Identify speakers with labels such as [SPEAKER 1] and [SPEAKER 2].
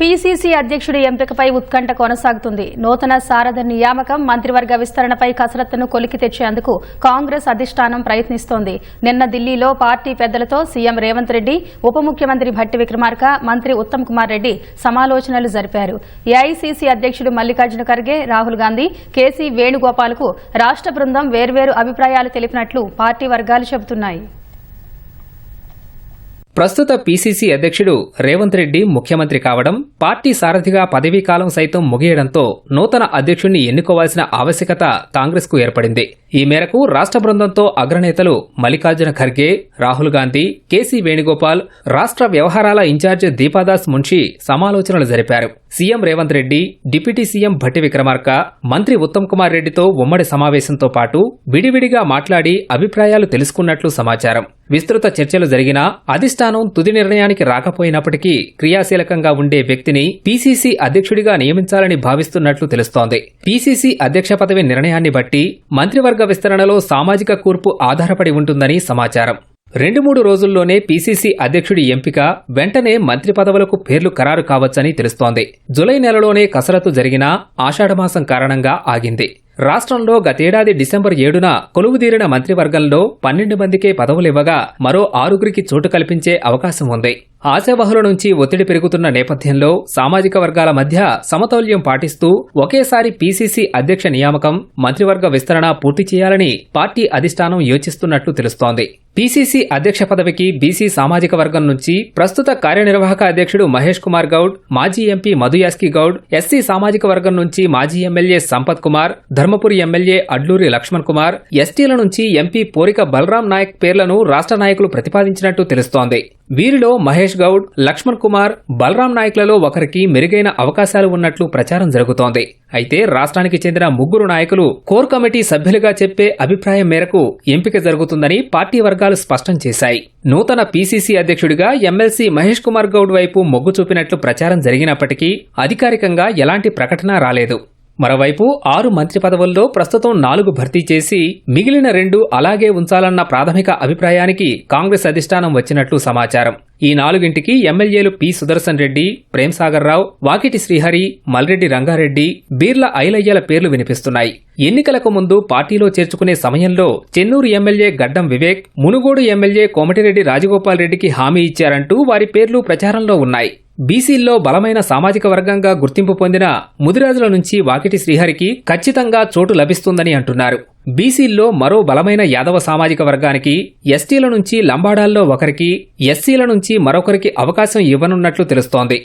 [SPEAKER 1] PCC అధ్యక్షుడి ఎంపికపై ఉత్కంఠ కొనసాగుతుంది. నూతన సారథ నియామకం మంత్రివర్గ విస్తరణపై కసరత్తును కొలికి తెచ్చేందుకు కాంగ్రెస్ అధిష్టానం ప్రయత్నిస్తోంది. నిన్న ఢిల్లీలో పార్టీ పెద్దలతో సీఎం రేవంత్ రెడ్డి ఉప ముఖ్యమంత్రి భట్టి విక్రమార్క మంత్రి ఉత్తమ్ కుమార్ రెడ్డి సమాలోచనలు జరిపారు. ఏఐసీసీ అధ్యక్షుడు మల్లికార్జున ఖర్గే రాహుల్ గాంధీ కేసీ వేణుగోపాల్కు రాష్ట్ర బృందం వేర్వేరు అభిప్రాయాలు తెలిపినట్లు పార్టీ వర్గాలు చెబుతున్నాయి.
[SPEAKER 2] ప్రస్తుత పీసీసీ అధ్యక్షుడు రేవంత్ రెడ్డి ముఖ్యమంత్రి కావడం పార్టీ సారథిగా పదవీకాలం సైతం ముగియడంతో నూతన అధ్యక్షుణ్ణి ఎన్నుకోవాల్సిన ఆవశ్యకత కాంగ్రెస్కు ఏర్పడింది. ఈ మేరకు రాష్ట్ర బృందంతో అగ్రనేతలు మల్లికార్జున ఖర్గే రాహుల్ గాంధీ కేసీ వేణుగోపాల్ రాష్ట్ర వ్యవహారాల ఇన్ఛార్జ్ దీపాదాస్ మున్షి సమాలోచనలు జరిపారు. CM Revanth Reddy deputy CM Bhatti Vikramarka మంత్రి ఉత్తమ్ కుమార్ రెడ్డితో ఉమ్మడి సమావేశంతో పాటు విడివిడిగా మాట్లాడి అభిప్రాయాలు తెలుసుకున్నట్లు సమాచారం. విస్తృత చర్చలు జరిగినా అధిష్టానం తుది నిర్ణయానికి రాకపోయినప్పటికీ క్రియాశీలకంగా ఉండే వ్యక్తిని పీసీసీ అధ్యక్షుడిగా నియమించాలని భావిస్తున్నట్లు తెలుస్తోంది. పీసీసీ అధ్యక్ష పదవి నిర్ణయాన్ని బట్టి మంత్రివర్గ విస్తరణలో సామాజిక కూర్పు ఆధారపడి ఉంటుందని సమాచారం. రెండు మూడు రోజుల్లోనే పీసీసీ అధ్యక్షుడి ఎంపిక వెంటనే మంత్రి పదవులకు పేర్లు ఖరారు కావచ్చని తెలుస్తోంది. జులై నెలలోనే కసరత్తు జరిగినా ఆషాఢమాసం కారణంగా ఆగింది. రాష్ట్రంలో గతేడాది డిసెంబర్ ఏడున కొలువుదీరిన మంత్రివర్గంలో పన్నెండు మందికే పదవులివ్వగా మరో ఆరుగురికి చోటు కల్పించే అవకాశం ఉంది. ఆశావహుల నుంచి ఒత్తిడి పెరుగుతున్న నేపథ్యంలో సామాజిక వర్గాల మధ్య సమతౌల్యం పాటిస్తూ ఒకేసారి పీసీసీ అధ్యక్ష నియామకం మంత్రివర్గ విస్తరణ పూర్తి చేయాలని పార్టీ అధిష్టానం యోచిస్తున్నట్లు తెలుస్తోంది. పీసీసీ అధ్యక్ష పదవికి బీసీ సామాజిక వర్గం నుంచి ప్రస్తుత కార్యనిర్వాహక అధ్యక్షుడు మహేష్ కుమార్ గౌడ్ మాజీ ఎంపీ మధుయాస్కి గౌడ్ ఎస్సీ సామాజిక వర్గం నుంచి మాజీ ఎమ్మెల్యే సంపత్ కుమార్ ధర్మపురి ఎమ్మెల్యే అడ్లూరి లక్ష్మణ్ కుమార్ ఎస్టీల నుంచి ఎంపీ పోరిక బలరాం నాయక్ పేర్లను రాష్ట్ర నాయకులు ప్రతిపాదించినట్టు తెలుస్తోంది. వీరిలో మహేష్ గౌడ్ లక్ష్మణ్ కుమార్ బలరాం నాయకులలో ఒకరికి మెరుగైన అవకాశాలు ఉన్నట్లు ప్రచారం జరుగుతోంది. అయితే రాష్ట్రానికి చెందిన ముగ్గురు నాయకులు కోర్ కమిటీ సభ్యులుగా చెప్పే అభిప్రాయం మేరకు ఎంపిక జరుగుతుందని పార్టీ వర్గాలు స్పష్టం చేశాయి. నూతన పీసీసీ అధ్యక్షుడిగా ఎమ్మెల్సీ మహేష్ కుమార్ గౌడ్ వైపు మొగ్గు చూపినట్లు ప్రచారం జరిగినప్పటికీ అధికారికంగా ఎలాంటి ప్రకటన రాలేదు. మరోవైపు ఆరు మంత్రి పదవుల్లో ప్రస్తుతం నాలుగు భర్తీ చేసి మిగిలిన రెండు అలాగే ఉంచాలన్న ప్రాథమిక అభిప్రాయానికి కాంగ్రెస్ అధిష్టానం వచ్చినట్లు సమాచారం. ఈ నాలుగింటికి ఎమ్మెల్యేలు పి సుదర్శన్ రెడ్డి ప్రేమ్సాగర్ రావు వాకిటి శ్రీహరి మల్రెడ్డి రంగారెడ్డి బీర్ల ఐలయ్యల పేర్లు వినిపిస్తున్నాయి. ఎన్నికలకు ముందు పార్టీలో చేర్చుకునే సమయంలో చెన్నూరు ఎమ్మెల్యే గడ్డం వివేక్ మునుగోడు ఎమ్మెల్యే కోమటిరెడ్డి రాజగోపాల్ రెడ్డికి హామీ ఇచ్చారంటూ వారి పేర్లు ప్రచారంలో ఉన్నాయి. బీసీల్లో బలమైన సామాజిక వర్గంగా గుర్తింపు పొందిన ముదిరాజుల నుంచి వాకిటి శ్రీహరికి ఖచ్చితంగా చోటు లభిస్తుందని అంటున్నారు. బీసీల్లో మరో బలమైన యాదవ సామాజిక వర్గానికి ఎస్టీల నుంచి లంబాడాల్లో ఒకరికి ఎస్సీల నుంచి మరొకరికి అవకాశం ఇవ్వనున్నట్లు తెలుస్తోంది.